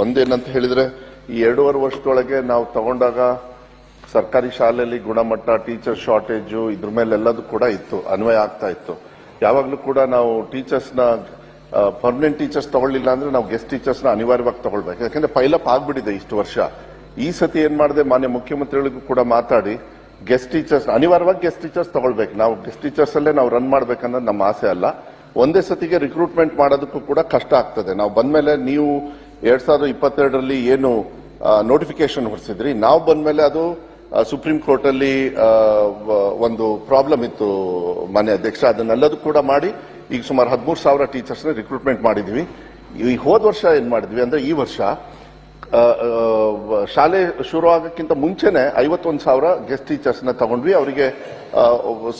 ಒಂದೇನಂತ ಹೇಳಿದ್ರೆ, ಈ ಎರಡೂವರೆ ವರ್ಷದೊಳಗೆ ನಾವು ತಗೊಂಡಾಗ ಸರ್ಕಾರಿ ಶಾಲೆಯಲ್ಲಿ ಗುಣಮಟ್ಟ ಟೀಚರ್ ಶಾರ್ಟೇಜು ಇದ್ರ ಮೇಲೆ ಎಲ್ಲದೂ ಕೂಡ ಇತ್ತು, ಅನ್ವಯ ಆಗ್ತಾ ಇತ್ತು. ಯಾವಾಗಲೂ ಕೂಡ ನಾವು ಟೀಚರ್ಸ್ನ ಪರ್ಮನೆಂಟ್ ಟೀಚರ್ಸ್ ತಗೊಳ್ಳಿಲ್ಲ ಅಂದ್ರೆ ನಾವು ಗೆಸ್ಟ್ ಟೀಚರ್ಸ್ನ ಅನಿವಾರ್ಯವಾಗಿ ತಗೊಳ್ಬೇಕು. ಯಾಕಂದ್ರೆ ಪೈಲಪ್ ಆಗ್ಬಿಟ್ಟಿದೆ ಇಷ್ಟು ವರ್ಷ. ಈ ಸತಿ ಏನ್ ಮಾಡಿದೆ, ಮಾನ್ಯ ಮುಖ್ಯಮಂತ್ರಿಗಳಿಗೂ ಕೂಡ ಮಾತಾಡಿ ಗೆಸ್ಟ್ ಟೀಚರ್ಸ್ ಅನಿವಾರ್ಯವಾಗಿ ಗೆಸ್ಟ್ ಟೀಚರ್ಸ್ ತಗೊಳ್ಬೇಕು. ನಾವು ಗೆಸ್ಟ್ ಟೀಚರ್ಸ್ ಅಲ್ಲೇ ನಾವು ರನ್ ಮಾಡ್ಬೇಕನ್ನೋದು ನಮ್ಮ ಆಸೆ ಅಲ್ಲ. ಒಂದೇ ಸತಿಗೆ ರಿಕ್ರೂಟ್ಮೆಂಟ್ ಮಾಡೋದಕ್ಕೂ ಕೂಡ ಕಷ್ಟ ಆಗ್ತದೆ. ನಾವು ಬಂದ್ಮೇಲೆ ನೀವು ಎರಡ್ ಸಾವಿರದ ಇಪ್ಪತ್ತೆರಡರಲ್ಲಿ ಏನು ನೋಟಿಫಿಕೇಶನ್ ಹೊರಸಿದ್ರಿ? ನಾವು ಬಂದ ಮೇಲೆ ಅದು ಸುಪ್ರೀಂ ಕೋರ್ಟ್ ಅಲ್ಲಿ ವ- ಒಂದು ಪ್ರಾಬ್ಲಮ್ ಇತ್ತು ಮನೆ ಅಧ್ಯಕ್ಷ. ಅದನ್ನೆಲ್ಲದೂ ಕೂಡ ಮಾಡಿ ಈಗ ಸುಮಾರು ಹದಿಮೂರು ಸಾವಿರ ಟೀಚರ್ಸ್ನ ರಿಕ್ರೂಟ್ಮೆಂಟ್ ಮಾಡಿದ್ವಿ. ಈ ಹೋದ ವರ್ಷ ಏನ್ ಮಾಡಿದ್ವಿ ಅಂದ್ರೆ ಈ ವರ್ಷ ಶಾಲೆ ಶುರು ಆಗಕ್ಕಿಂತ ಮುಂಚೆನೆ ಐವತ್ತೊಂದು ಸಾವಿರ ಗೆಸ್ಟ್ ಟೀಚರ್ಸ್ನ ತಗೊಂಡ್ವಿ. ಅವರಿಗೆ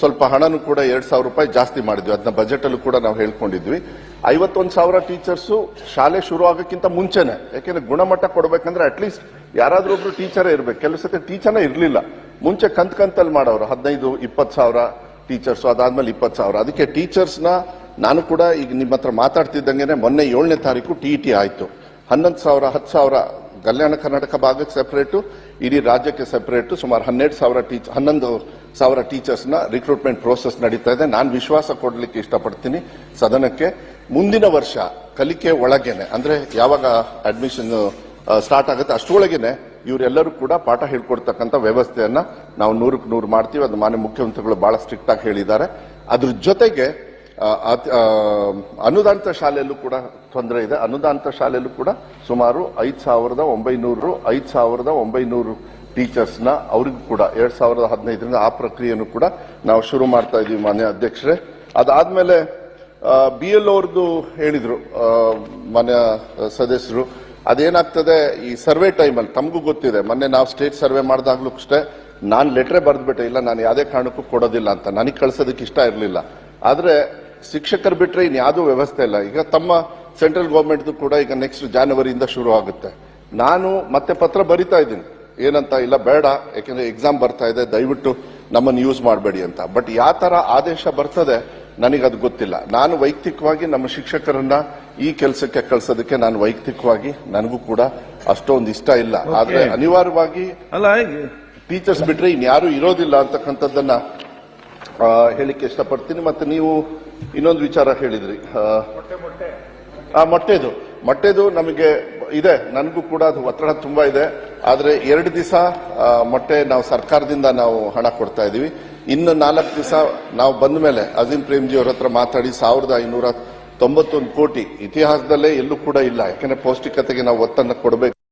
ಸ್ವಲ್ಪ ಹಣನೂ ಕೂಡ ಎರಡ್ ಸಾವಿರ ರೂಪಾಯಿ ಜಾಸ್ತಿ ಮಾಡಿದ್ವಿ. ಅದನ್ನ ಬಜೆಟ್ ಅಲ್ಲೂ ಕೂಡ ನಾವು ಹೇಳ್ಕೊಂಡಿದ್ವಿ. ಐವತ್ತೊಂದು ಸಾವಿರ ಟೀಚರ್ಸು ಶಾಲೆ ಶುರು ಆಗಕ್ಕಿಂತ ಮುಂಚೆನೆ. ಯಾಕೆಂದ್ರೆ ಗುಣಮಟ್ಟ ಕೊಡಬೇಕಂದ್ರೆ ಅಟ್ಲೀಸ್ಟ್ ಯಾರಾದ್ರೂ ಒಬ್ರು ಟೀಚರೇ ಇರಬೇಕು. ಕೆಲವು ಸತಿ ಟೀಚರ್ನೇ ಇರಲಿಲ್ಲ. ಮುಂಚೆ ಕಂತ್ ಕಂತಲ್ಲಿ ಮಾಡೋರು. ಹದಿನೈದು, ಇಪ್ಪತ್ತು ಸಾವಿರ ಟೀಚರ್ಸ್ ಅದಾದ್ಮೇಲೆ ಇಪ್ಪತ್ತು ಸಾವಿರ. ಅದಕ್ಕೆ ಟೀಚರ್ಸ್ನ ನಾನು ಕೂಡ ಈಗ ನಿಮ್ಮ ಹತ್ರ ಮಾತಾಡ್ತಿದ್ದಂಗೆ ಮೊನ್ನೆ ಏಳನೇ ತಾರೀಕು ಟಿ ಟಿ ಆಯ್ತು. ಹನ್ನೊಂದು ಸಾವಿರ, ಹತ್ತು ಸಾವಿರ ಕಲ್ಯಾಣ ಕರ್ನಾಟಕ ಭಾಗಕ್ಕೆ ಸೆಪರೇಟು ಇಡೀ ರಾಜ್ಯಕ್ಕೆ ಸೆಪರೇಟು ಸುಮಾರು ಹನ್ನೆರಡು ಸಾವಿರ ಟೀಚ್ ಹನ್ನೊಂದು ಸಾವಿರ ಟೀಚರ್ಸ್ನ ರಿಕ್ರೂಟ್ಮೆಂಟ್ ಪ್ರೋಸೆಸ್ ನಡೀತಾ ಇದೆ. ನಾನು ವಿಶ್ವಾಸ ಕೊಡಲಿಕ್ಕೆ ಇಷ್ಟಪಡ್ತೀನಿ ಸದನಕ್ಕೆ. ಮುಂದಿನ ವರ್ಷ ಕಲಿಕೆ ಒಳಗೇನೆ, ಅಂದರೆ ಯಾವಾಗ ಅಡ್ಮಿಷನ್ ಸ್ಟಾರ್ಟ್ ಆಗುತ್ತೆ ಅಷ್ಟರೊಳಗೇನೆ ಇವರೆಲ್ಲರೂ ಕೂಡ ಪಾಠ ಹೇಳ್ಕೊಡ್ತಕ್ಕಂಥ ವ್ಯವಸ್ಥೆಯನ್ನು ನಾವು ನೂರಕ್ಕೆ ನೂರು ಮಾಡ್ತೀವಿ. ಅದು ಮಾನ್ಯ ಮುಖ್ಯಮಂತ್ರಿಗಳು ಭಾಳ ಸ್ಟ್ರಿಕ್ಟಾಗಿ ಹೇಳಿದ್ದಾರೆ. ಅದ್ರ ಜೊತೆಗೆ ಅನುದಾನಿತ ಶಾಲೆಯಲ್ಲೂ ಕೂಡ ತೊಂದರೆ ಇದೆ. ಅನುದಾನಿತ ಶಾಲೆಯಲ್ಲೂ ಕೂಡ ಸುಮಾರು ಐದು ಸಾವಿರದ ಒಂಬೈನೂರು, ಐದು ಸಾವಿರದ ಒಂಬೈನೂರು ಟೀಚರ್ಸ್ನ ಅವ್ರಿಗೂ ಕೂಡ ಎರಡು ಸಾವಿರದ ಹದಿನೈದರಿಂದ ಆ ಪ್ರಕ್ರಿಯೆಯನ್ನು ಕೂಡ ನಾವು ಶುರು ಮಾಡ್ತಾ ಇದ್ದೀವಿ ಮಾನ್ಯ ಅಧ್ಯಕ್ಷರೇ. ಅದಾದಮೇಲೆ ಬಿ ಎಲ್ ಅವ್ರದ್ದು ಹೇಳಿದರು ಮಾನ್ಯ ಸದಸ್ಯರು, ಅದೇನಾಗ್ತದೆ, ಈ ಸರ್ವೆ ಟೈಮಲ್ಲಿ ತಮಗೂ ಗೊತ್ತಿದೆ, ಮೊನ್ನೆ ನಾವು ಸ್ಟೇಟ್ ಸರ್ವೆ ಮಾಡಿದಾಗ್ಲೂ ಅಷ್ಟೇ, ನಾನು ಲೆಟ್ರೇ ಬರೆದ್ಬಿಟ್ಟೆ, ಇಲ್ಲ, ನಾನು ಯಾವುದೇ ಕಾರಣಕ್ಕೂ ಕೊಡೋದಿಲ್ಲ ಅಂತ, ನನಗೆ ಕಳ್ಸೋದಕ್ಕೆ ಇಷ್ಟ ಇರಲಿಲ್ಲ. ಆದ್ರೆ ಶಿಕ್ಷಕರು ಬಿಟ್ರೆ ಇನ್ಯಾವುದೂ ವ್ಯವಸ್ಥೆ ಇಲ್ಲ. ಈಗ ತಮ್ಮ ಸೆಂಟ್ರಲ್ ಗೌರ್ಮೆಂಟ್ದು ಕೂಡ ಈಗ ನೆಕ್ಸ್ಟ್ ಜಾನ್ವರಿಯಿಂದ ಶುರು ಆಗುತ್ತೆ. ನಾನು ಮತ್ತೆ ಪತ್ರ ಬರಿತಾ ಇದ್ದೀನಿ. ಏನಂತ ಇಲ್ಲ ಬೇಡ. ಯಾಕೆಂದ್ರೆ ಎಕ್ಸಾಮ್ ಬರ್ತಾ ಇದೆ. ದಯವಿಟ್ಟು ನಮ್ಮನ್ನು ಯೂಸ್ ಮಾಡಬೇಡಿ ಅಂತ. ಬಟ್ ಯಾವ ತರ ಆದೇಶ ಬರ್ತದೆ ನನಗದು ಗೊತ್ತಿಲ್ಲ. ನಾನು ವೈಯಕ್ತಿಕವಾಗಿ ನಮ್ಮ ಶಿಕ್ಷಕರನ್ನ ಈ ಕೆಲಸಕ್ಕೆ ಕಳಿಸೋದಕ್ಕೆ ನಾನು ವೈಯಕ್ತಿಕವಾಗಿ ನನಗೂ ಕೂಡ ಅಷ್ಟೊಂದು ಇಷ್ಟ ಇಲ್ಲ. ಆದ್ರೆ ಅನಿವಾರ್ಯವಾಗಿ ಅಲ್ಲ ಟೀಚರ್ಸ್ ಬಿಟ್ರೆ ಇನ್ಯಾರು ಇರೋದಿಲ್ಲ ಅಂತಕ್ಕಂಥದ್ದನ್ನ ಹೇಳಿಕ್ಕೆ ಇಷ್ಟಪಡ್ತೀನಿ. ಮತ್ತೆ ನೀವು ಇನ್ನೊಂದು ವಿಚಾರ ಹೇಳಿದ್ರಿ. ಆ, ಮೊಟ್ಟೆದು. ಮೊಟ್ಟೆದು ನಮಗೆ ಇದೆ. ನನಗೂ ಕೂಡ ಅದು ಒತ್ತಡ ತುಂಬಾ ಇದೆ. ಆದರೆ ಎರಡು ದಿವಸ ಮೊಟ್ಟೆ ನಾವು ಸರ್ಕಾರದಿಂದ ನಾವು ಹಣ ಕೊಡ್ತಾ ಇದೀವಿ ಇನ್ನು ನಾಲ್ಕು ದಿವಸ ನಾವು ಬಂದ ಮೇಲೆ ಅಜೀಂ ಪ್ರೇಮ್ಜಿ ಅವ್ರ ಹತ್ರ ಮಾತಾಡಿ ಸಾವಿರದ ಐನೂರ ತೊಂಬತ್ತೊಂದು ಕೋಟಿ ಇತಿಹಾಸದಲ್ಲೇ ಎಲ್ಲೂ ಕೂಡ ಇಲ್ಲ. ಯಾಕೆಂದ್ರೆ ಪೌಷ್ಟಿಕತೆಗೆ ನಾವು ಒತ್ತನ್ನು ಕೊಡಬೇಕು.